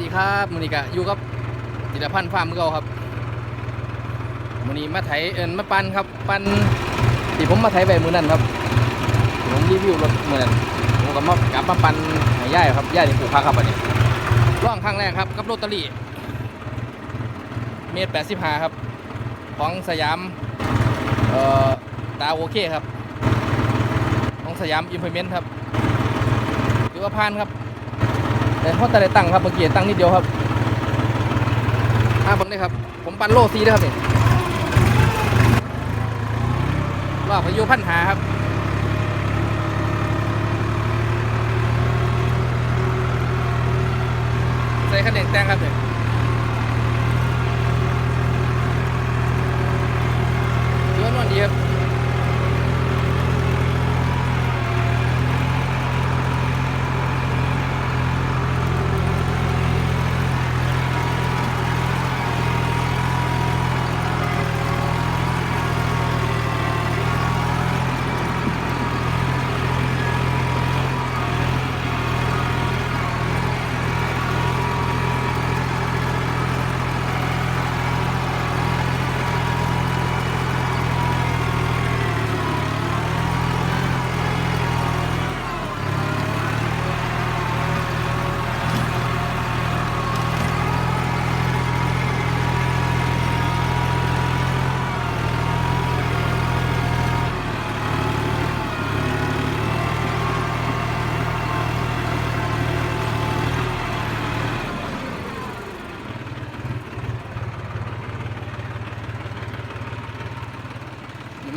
ดีครับมือนี้กะอยู่กับจิตพันธ์ฟาร์มเก่าครับมือนี้มาไถเอินมาปันครับ ปันที่ผมมาไถไปมือนั้นครับ ผมรีวิวรถมือนั้นผมก็มากลับมาปันห้ย่ายครับย่ายที่ปลูกผักครับอันนี้ร่องครั้งแรกครับกับโรตารี่เมตรแปดสิบห้าครับ ของสยามเอ่อตาโอเคครับ ของสยามอิมพเมนต์ครับถือว่าผ่านครับ แต่เขาแต่ได้ตั้งครับเมื่อกี้ตั้งนิดเดียวครับอ่าเบังได้ครับ ผมปั่นโลซีด้วยครับนี่รอบพายุพันหาครับใส่ขันเด็งแตงครับ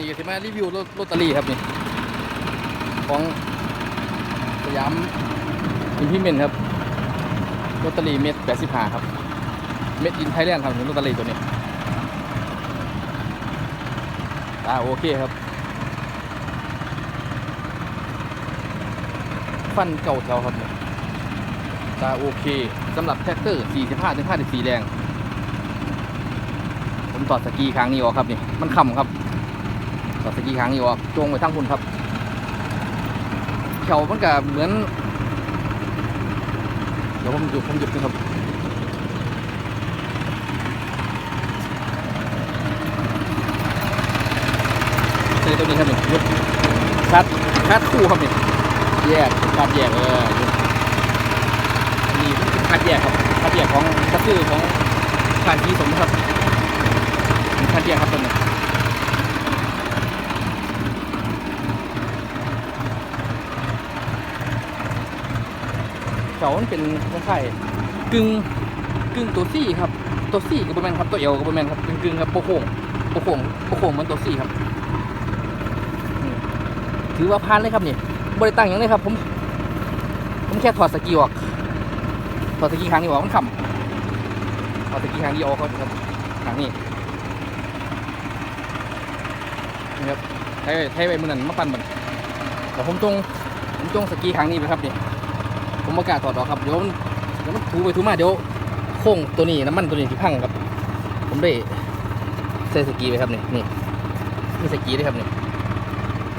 นี้ก็จะมารีวิวลอตเตอรี่ครับนี่ของสยามอินพิเมนครับลอตเตอรี่เม็ดแปดสิบห้าครับ เม็ดอินไทยแลนด์ครับลอตเตอรี่ตัวนี้ตาโอเคครับ ฟันเก่าแถวครับตาโอเคสำหรับแท็กเตอร์ 45-54 แรง ผมตอดสกีครั้งนี้ออกครับนี่ มันคำครับ ต่อสกีครั้งนี้ออกจงไปทั้งคุณครับเขามันก็เหมือน เดี๋ยวผมหยุดผมหยุดนะครับเจอตัวนี้ครับนี่หยุดคัดคัดคู่ครับนี่แยกคัดแยกเออนี่เป็นคัดแยกครับคัดแยกของกระซื้อของการที่สมครับคัดแยกครับตัวนี้ เสามันเป็นคล้ายๆกึ่งกึ่งตัวซี่ครับตัวซี่กับโบแมนครับตัวเอวกับโบแมนครับกึ่งกึ่งๆครับโปโค้งโปโค้งโปโค้งเหมันตัวซี่ครับถือว่าพานเลยครับนี่บริตั้งอย่างเลยครับ ผมผมแค่ถอดสกีออกถอดสกีครั้งนี้ออกมันขำถอดสกีครั้งนี้ออกครับครั้งนี้นี่ครับใช้ใช้ไปมือนั่นมาปั่นมันแต่ผมจงผมจงสกีครั้งนี้ไปครับนี่ ผมประกล้าศถอดออกครับเดี๋ยวมันเดี๋ยวมันถูไปถูมาเดี๋ยวโค้งตัวนี้น้ำมันตัวนี้ที่พังครับ ผมได้ใส่สกีไปครับนี่นี่นี่สกีด้วยครับนี่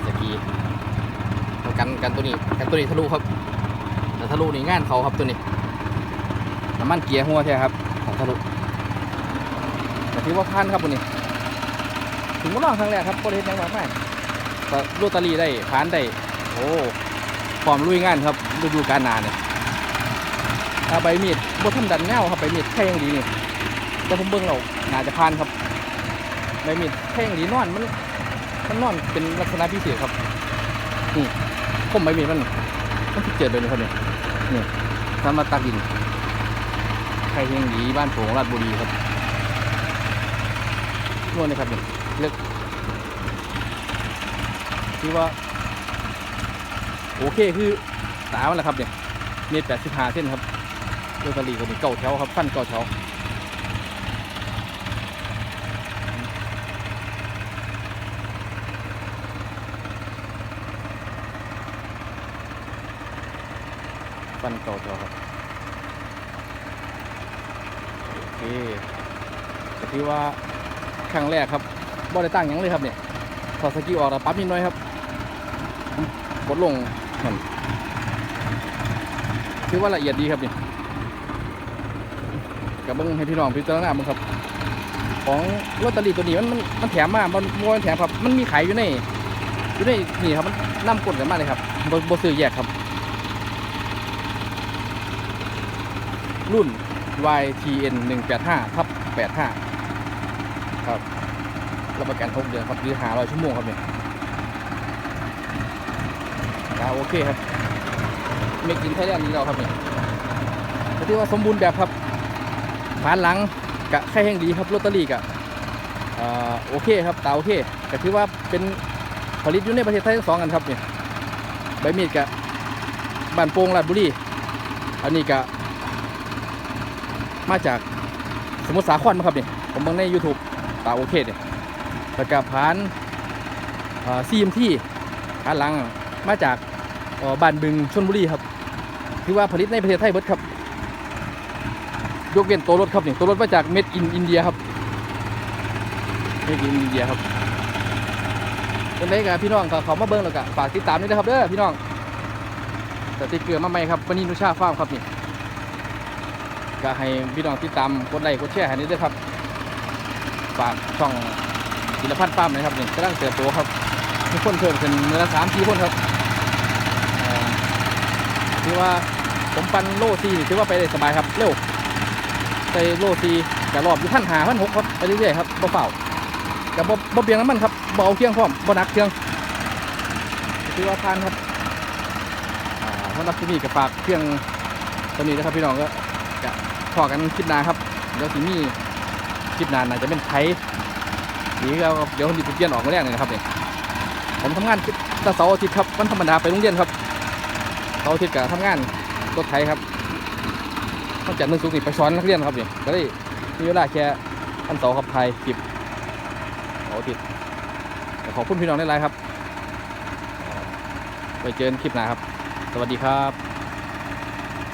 สกีกันกันตัวนี้กันตัวนี้ทะลุครับแต่ทะลุนี่งานเขาครับตัวนี้น้ำมันเกียร์หัวใช่ครับของทะลุแต่ถือว่าพันครับตัวนี้ ถึงมาลองครั้งแรกครับบริเวณยังมากมากก็ลูตเตอรี่ได้ผ่านได้โอ้ พร้อมลุยงานครับฤดูกาลหนาเนี่ยเอาใบมีดบทันดันเงาครับใบมีดแค่ยังดีนี่แต่ผมเบิ่งเราน่าจะผ่านครับใบมีดแค่ยังดีนอนมันมันนอนเป็นลักษณะพิเศษครับนี่คมใบมีดมันมันที่เกิดเลยครับเนี่ยนี่ทำมาตักดินใครเฮงดีบ้านโป่งราชบุรีครับนวลเลยครับเนี่ยเล็กที่ว่า โอเคคือตามันแหละครับเนี่ยเมตรแปดสิบห้าเส้นครับโรตารีคนนี้เก่าแถวครับฟันเก่าแถวฟันเก่าแถวครับโอเคแต่ที่ว่าครั้งแรกครับบ่ได้ตั้งยังเลยครับเนี่ยถอดสกิลออกแล้วปั๊บนิดหน่อยครับกดลง นั่นถือว่าละเอียดดีครับนี่กับเบิ้งให้พี่น้องพิจารณาเบ้างครับ ของลอตเตอรี่ตัวนี้มันมันมันแถมมามันมวนแถมครับ มันมีขายอยู่ในอยู่ในนี่ครับมันนํกดกันมาเลยครับบบซื้อแยกครับ รุ่น YTN 185ทับ85 ครับรับประกัน6เดือนครับหรือ500ชั่วโมงครับเนี่ย อ่าโอเคครับไม่กินไทยแลนด์นี้แล้วครับเนี่ยก็ถือว่าสมบูรณ์แบบครับผ่านหลังกะแค่แห้งดีครับลอตเตอรี่กะโอเคครับตาโอเคก็ถือว่าเป็นผลิตอยู่ในประเทศไทยทั้งสองกันครับเนี่ยใบมีดกะบ้านโป่งราชบุรีอันนี้กะมาจากสมุทรสาครมาครับนี่ผมเบิ่งใน YouTube ตาโอเคเนี่ยแล้วก็ผ่านซีมที่ผ่านหลังมาจาก อ่อบ้านบึงชนบุรีครับคือว่าผลิตในประเทศไทยเบิดครับ ยกเว้นตัวรถครับนี่ตัวรถมาจากเม็ดอินอินเดียครับเม็ดอินอินเดียครับเป็นไรกับพี่น้องก็เขามาเบิ่งแล้วก็ฝากติดตามด้วยนะครับเด้อพี่น้องสติกเกอร์มาใหม่ครับวันนี้นุชาฟาร์มครับนี่ก็ให้พี่น้องติดตามกดไลค์กดแชร์ให้นี้ด้วยครับฝากช่องศิลพัฒน์ฟาร์มนะครับนี่กำลังเติบโตครับมีคนเพิ่มขึ้นเมื่อละสามสี่คนครับ ถือว่าผมปันโลซีนี่ถือว่าไปได้สบายครับ เร็วไปโลซีจะรอบอยู่พันหาพันหกครับไปเรื่อยๆครับเบาๆกับบ่เบียงน้ำมันครับเบาเครื่องพร้อมบ่หนักเครื่องถือว่าทานครับอ่าสำหรับที่นี่ก็ฝากเครื่องตัวนี้นะครับพี่น้องก็พอกันคลิปนาครับเดี๋ยวสิมีคลิปนาน่าจจะเป็นไทยนี่เราเดี๋ยวคนดีไปเปลี่ยนออกมาแรกเลยนะครับเนี่ยผมทำงานต่เสาร์อาทิตย์ครับวันธรรมดาไปโรงเรียนครับ เขาทิศกับทำงานรถไทยครับต้องจัดมือสุกร์นี่ไปสอนนักเรียนครับเนี่ยก็ได้มีเวลาแค่อันเสาขับไทยคลิปเขาร์อาทิตย์แต่ขอบคุณพี่น้องได้ไลน์ครับ ไปเจอคลิปหน้าครับ สวัสดีครับ